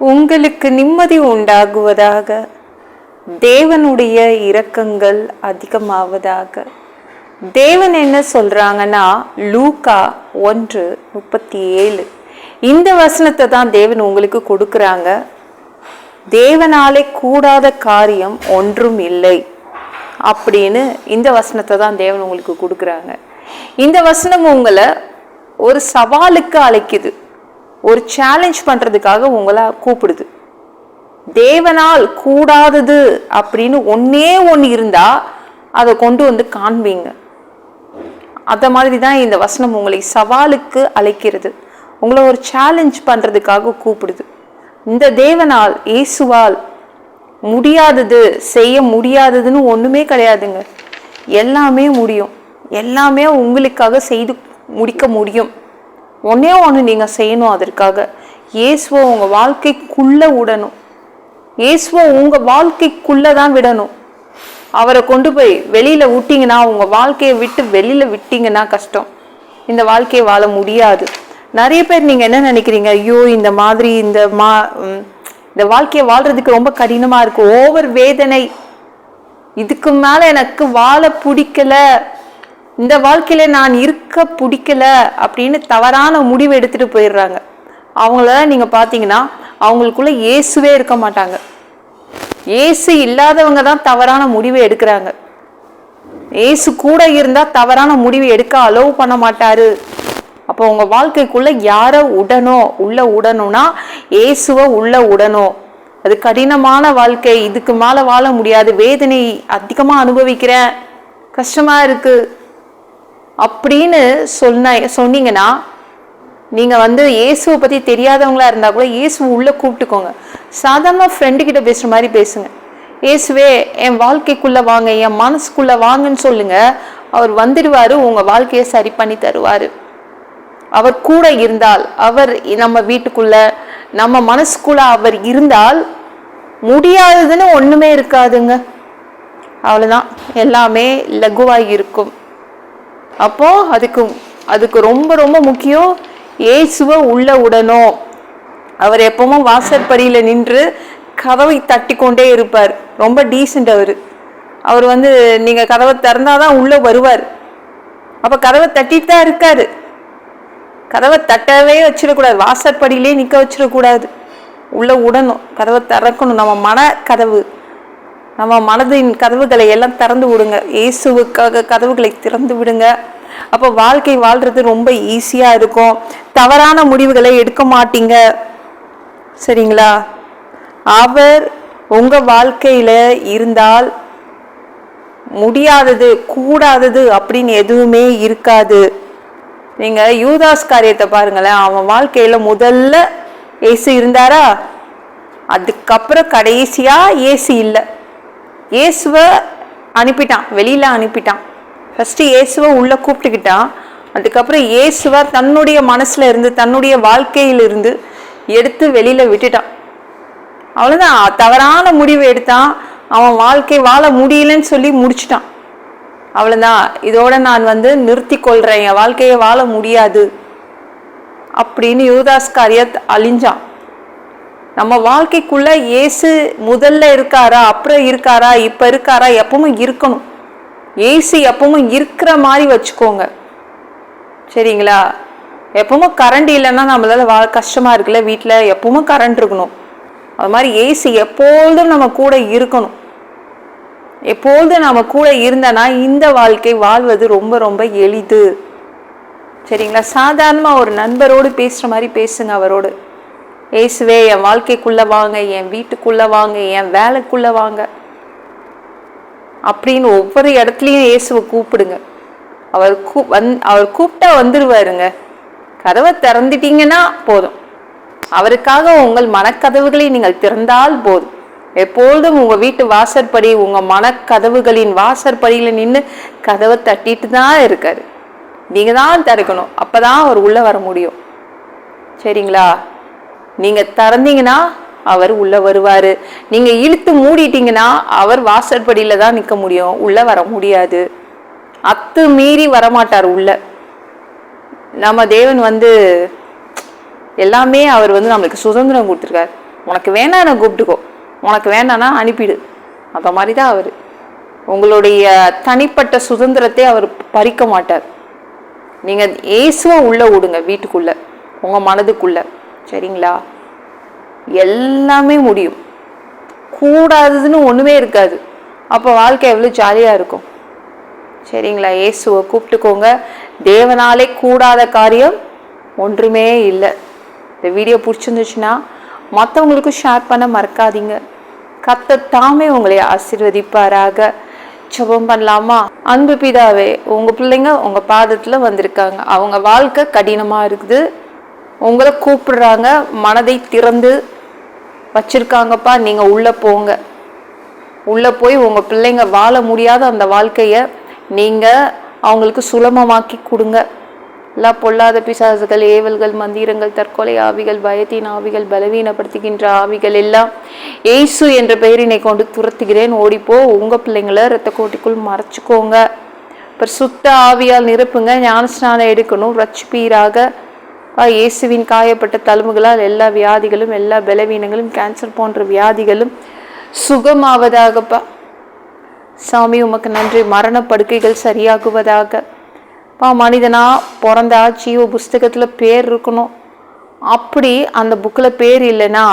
உங்களுக்கு நிம்மதி உண்டாகுவதாக. தேவனுடைய இரக்கங்கள் அதிகமாவதாக. தேவன் என்ன சொல்கிறாங்கன்னா லூக்கா ஒன்று முப்பத்தி ஏழு இந்த வசனத்தை தான் தேவன் உங்களுக்கு கொடுக்குறாங்க. தேவனாலே கூடாத காரியம் ஒன்றும் இல்லை அப்படின்னு இந்த வசனத்தை தான் தேவன் உங்களுக்கு கொடுக்குறாங்க. இந்த வசனம் உங்களை ஒரு சவாலுக்கு அழைக்குது. ஒரு சேலஞ்ச் பண்ணுறதுக்காக உங்களை கூப்பிடுது. தேவனால் கூடாதது அப்படின்னு ஒன்றே ஒன்று இருந்தா அதை கொண்டு வந்து காண்பீங்க. அந்த மாதிரி தான் இந்த வசனம் உங்களை சவாலுக்கு அழைக்கிறது. உங்களை ஒரு சேலஞ்ச் பண்ணுறதுக்காக கூப்பிடுது. இந்த தேவனால் இயேசுவால் முடியாதது செய்ய முடியாததுன்னு ஒன்றுமே கிடையாதுங்க. எல்லாமே முடியும். எல்லாமே உங்களுக்காக செய்து முடிக்க முடியும். ஒன்னே ஒன்று நீங்கள் செய்யணும் அதற்காக. இயேசுவை உங்கள் வாழ்க்கைக்குள்ளே விடணும். இயேசுவை உங்கள் வாழ்க்கைக்குள்ளே தான் விடணும். அவரை கொண்டு போய் வெளியில் விட்டிங்கன்னா உங்கள் வாழ்க்கையை விட்டு வெளியில் விட்டிங்கன்னா கஷ்டம். இந்த வாழ்க்கையை வாழ முடியாது. நிறைய பேர் நீங்கள் என்ன நினைக்கிறீங்க? ஐயோ இந்த மாதிரி இந்த மா இந்த வாழ்க்கையை வாழ்கிறதுக்கு ரொம்ப கடினமாக இருக்குது ஓவர் வேதனை. இதுக்கு மேலே எனக்கு வாழ பிடிக்கல. இந்த வாழ்க்கையில நான் இருக்க பிடிக்கல அப்படின்னு தவறான முடிவு எடுத்துட்டு போயிடுறாங்க. அவங்கள நீங்க பாத்தீங்கன்னா அவங்களுக்குள்ள இயேசுவே இருக்க மாட்டாங்க. இயேசு இல்லாதவங்க தான் தவறான முடிவை எடுக்கிறாங்க. ஏசு கூட இருந்தா தவறான முடிவு எடுக்க அலோவ் பண்ண மாட்டாரு. அப்போ உங்க வாழ்க்கைக்குள்ள யாரை உடணும் உள்ள உடணும்னா இயேசுவை உள்ள உடணும். அது கடினமான வாழ்க்கை இதுக்கு மேலே வாழ முடியாது. வேதனை அதிகமாக அனுபவிக்கிறேன். கஷ்டமாக இருக்குது அப்படின்னு சொன்ன சொன்னீங்கன்னா நீங்கள் வந்து இயேசுவை பற்றி தெரியாதவங்களா இருந்தால் கூட இயேசுவை உள்ளே கூப்பிட்டுக்கோங்க. சாதாரண ஃப்ரெண்டு கிட்ட மாதிரி பேசுங்க. இயேசுவே என் வாழ்க்கைக்குள்ளே வாங்க என் மனசுக்குள்ளே வாங்கன்னு சொல்லுங்கள் அவர் வந்துடுவார் உங்கள் வாழ்க்கையை சரி பண்ணி தருவார். அவர் கூட இருந்தால் அவர் நம்ம வீட்டுக்குள்ள நம்ம மனசுக்குள்ள அவர் இருந்தால் முடியாததுன்னு ஒன்றுமே இருக்காதுங்க. அவ்வளோதான் எல்லாமே லகுவாக இருக்கும் அப்போது அதுக்கு அதுக்கு ரொம்ப ரொம்ப முக்கியம் இயேசுவை உள்ள உடனும் அவர் எப்பவும் வாசற்படியில் நின்று கதவை தட்டி கொண்டே இருப்பார். ரொம்ப டீசெண்ட் அவர். அவர் வந்து நீங்கள் கதவை திறந்தாதான் உள்ளே வருவார். அப்போ கதவை தட்டிட்டு தான் இருக்கார். கதவை தட்டவே வச்சிடக்கூடாது. வாசற்படியிலே நிற்க வச்சிடக்கூடாது. உள்ளே விடணும் கதவை திறக்கணும். நம்ம மன கதவு நம்ம மனதின் கதவுகளை எல்லாம் திறந்து விடுங்க. இயேசுவுக்காக கதவுகளை திறந்து விடுங்க. அப்போ வாழ்க்கை வாழ்றது ரொம்ப ஈஸியாக இருக்கும். தவறான முடிவுகளை எடுக்க மாட்டீங்க. சரிங்களா? அவர் உங்கள் வாழ்க்கையில் இருந்தால் முடியாதது கூடாதது அப்படின்னு எதுவுமே இருக்காது. நீங்கள் யூதாஸ் காரியத்தை பாருங்களேன். அவன் வாழ்க்கையில் முதல்ல ஏசு இருந்தாரா? அதுக்கப்புறம் கடைசியாக ஏசி இல்லை. இயேசுவை அனுப்பிட்டான் வெளியில் அனுப்பிட்டான். ஃபஸ்ட்டு இயேசுவை உள்ளே கூப்பிட்டுக்கிட்டான் அதுக்கப்புறம் இயேசுவை தன்னுடைய மனசில் இருந்து தன்னுடைய வாழ்க்கையிலிருந்து எடுத்து வெளியில் விட்டுட்டான். அவ்வளோதான் தவறான முடிவு எடுத்தான். அவன் வாழ்க்கை வாழ முடியலன்னு சொல்லி முடிச்சிட்டான். அவ்வளோதான் இதோட நான் வந்து நிறுத்தி கொள்கிறேன் என் வாழ்க்கையை வாழ முடியாது. அப்படின்னு யூதாஸ் காரியத் அழிஞ்சான். நம்ம வாழ்க்கைக்குள்ள இயேசு முதல்ல இருக்காரா அப்புறம் இருக்காரா இப்ப இருக்காரா எப்பவும் இருக்கணும். ஏசி எப்பவும் இருக்கிற மாதிரி வச்சுக்கோங்க. சரிங்களா? எப்பவும் கரண்ட் இல்லைன்னா நம்மளால வாழ கஷ்டமா இருக்குல்ல வீட்டில் எப்பவும் கரண்ட் இருக்கணும். அது மாதிரி ஏசி எப்பொழுதும் நம்ம கூட இருக்கணும். எப்பொழுதும் நம்ம கூட இருந்தனா இந்த வாழ்க்கை வாழ்வது ரொம்ப ரொம்ப எளிது. சரிங்களா? சாதாரணமாக ஒரு நண்பரோடு பேசுகிற மாதிரி பேசுங்க அவரோடு. இயேசுவே என் வாழ்க்கைக்குள்ள வாங்க என் வீட்டுக்குள்ள வாங்க என் வேலைக்குள்ள வாங்க. அப்படின்னு ஒவ்வொரு இடத்துலையும் இயேசுவை கூப்பிடுங்க. அவர் கூ வந் அவர் கூப்பிட்டா வந்துடுவாருங்க கதவை திறந்துட்டீங்கன்னா போதும். அவருக்காக உங்கள் மனக்கதவுகளை நீங்கள் திறந்தால் போதும். எப்பொழுதும் உங்கள் வீட்டு வாசற்படி உங்கள் மனக்கதவுகளின் வாசற்படியில் நின்று கதவை தட்டிட்டு தான் இருக்காரு. நீங்கள் தான் திறக்கணும். அப்போ தான் அவர் உள்ளே வர முடியும். சரிங்களா? நீங்க திறந்தீங்கன்னா அவர் உள்ள வருவாரு. நீங்க இழுத்து மூடிட்டீங்கன்னா அவர் வாசற்படியில தான் நிக்க முடியும். உள்ள வர முடியாது. அத்து மீறி வரமாட்டார் உள்ள. நம்ம தேவன் வந்து எல்லாமே அவர் வந்து நம்மளுக்கு சுதந்திரம் கொடுத்துருக்காரு. உனக்கு வேணான்னு கூப்பிட்டுக்கோ. உனக்கு வேணான்னா அனுப்பிடு. அந்த மாதிரி தான் அவர். உங்களுடைய தனிப்பட்ட சுதந்திரத்தை அவர் பறிக்க மாட்டார். நீங்கள் ஏசுவா உள்ளே விடுங்க வீட்டுக்குள்ளே. உங்கள் மனதுக்குள்ளே. சரிங்களா? எல்லாமே முடியும். கூடாததுன்னு ஒன்றுமே இருக்காது. அப்போ வாழ்க்கை எவ்வளோ ஜாலியாக இருக்கும். சரிங்களா? இயேசுவை கூப்பிட்டுக்கோங்க. தேவனாலே கூடாத காரியம் ஒன்றுமே இல்லை. இந்த வீடியோ பிடிச்சிருந்துச்சுன்னா மற்றவங்களுக்கும் ஷேர் பண்ண மறக்காதீங்க. கத்த தாமே உங்களை ஆசிர்வதிப்பாராக. ஜெபம் பண்ணலாமா? அன்பு பிதாவே உங்கள் பிள்ளைங்க உங்கள் பாதத்தில் வந்திருக்காங்க. அவங்க வாழ்க்கை கடினமாக இருக்குது. உங்களை கூப்பிடுறாங்க மனதை திறந்து வச்சிருக்காங்கப்பா நீங்கள் உள்ளே போங்க. உள்ளே போய் உங்கள் பிள்ளைங்க வாழ முடியாத அந்த வாழ்க்கையை நீங்கள் அவங்களுக்கு சுலபமாக்கி கொடுங்க. எல்லா பொல்லாத பிசாசுகள் ஏவல்கள் மந்திரங்கள் தற்கொலை ஆவிகள் பயத்தின் ஆவிகள் பலவீனப்படுத்துகின்ற ஆவிகள் எல்லாம் ஏசு என்ற பெயரினை கொண்டு துரத்துகிறேன். ஓடிப்போ உங்கள் பிள்ளைங்கள ரத்த கோட்டிக்குள் மறைச்சிக்கோங்க. அப்புறம் சுத்த ஆவியால் நிரப்புங்க. ஞானஸ்நானம் எடுக்கணும். ரட்சிப்பீராக இயேசுவின் காயப்பட்ட தழும்புகளால் எல்லா வியாதிகளும் எல்லா பலவீனங்களும் கேன்சர் போன்ற வியாதிகளும் சுகமாவதாகப்பா. சாமி உமக்கு நன்றி. மரண படுக்கைகள் சரியாகுவதாக. பா மனிதனா பிறந்தா ஜீவ புஸ்தகத்தில் பேர் இருக்கணும். அப்படி அந்த புக்கில் பேர் இல்லைன்னா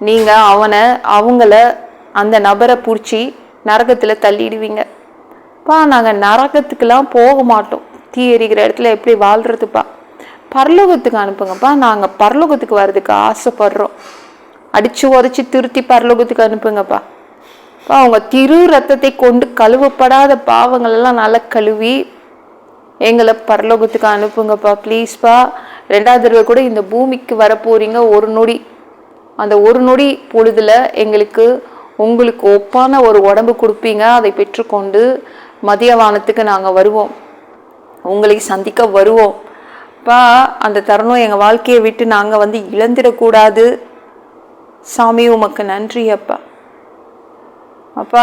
நீங்கள் அவனை அவங்கள அந்த நபரை பிடிச்சி நரகத்தில் தள்ளிடுவீங்க. பா நாங்கள் நரகத்துக்கெல்லாம் போக மாட்டோம். தீ எரிக்கிற இடத்துல எப்படி வாழ்கிறதுப்பா பரலோகத்துக்கு அனுப்புங்கப்பா. நாங்கள் பரலோகத்துக்கு வர்றதுக்கு ஆசைப்படுறோம். அடித்து உதச்சி திருத்தி பரலோகத்துக்கு அனுப்புங்கப்பா. அப்பா அவங்க திரு ரத்தத்தை கொண்டு கழுவப்படாத பாவங்களெல்லாம் நல்லா கழுவி எங்களை பரலோகத்துக்கு அனுப்புங்கப்பா. ப்ளீஸ்ப்பா ரெண்டாவது தடவை கூட இந்த பூமிக்கு வரப்போறீங்க. ஒரு நொடி. அந்த ஒரு நொடி பொழுதில் எங்களுக்கு உங்களுக்கு ஒப்பான ஒரு உடம்பு கொடுப்பீங்க. அதை பெற்றுக்கொண்டு மதிய வானத்துக்கு நாங்கள் வருவோம். உங்களை சந்திக்க வருவோம். அப்பா அந்த தருணம் எங்கள் வாழ்க்கையை விட்டு நாங்கள் வந்து இழந்திடக்கூடாது. சாமி உமக்கு நன்றி அப்பா. அப்பா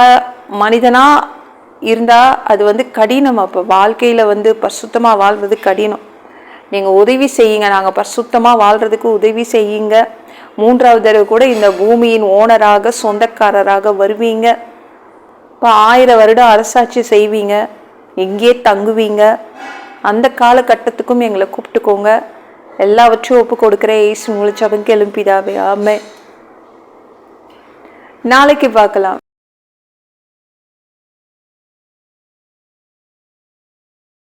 மனிதனா இருந்தால் அது வந்து கடினம் அப்போ. வாழ்க்கையில் வந்து பரிசுத்தமாக வாழ்வது கடினம். நீங்கள் உதவி செய்யுங்க. நாங்கள் பரிசுத்தமாக வாழ்கிறதுக்கு உதவி செய்யுங்க. மூன்றாவது தடவை கூட இந்த பூமியின் ஓனராக சொந்தக்காரராக வருவீங்க. இப்போ ஆயிரம் வருடம் அரசாட்சி செய்வீங்க. எங்கேயே தங்குவீங்க. அந்த காலகட்டத்துக்கும் எங்களை கூப்பிட்டுக்கோங்க. எல்லாவற்றையும் ஒப்பு கொடுக்குற ஏசு முழிச்சவங்க எழும்பிதாவே ஆமே நாளைக்கு பார்க்கலாம்.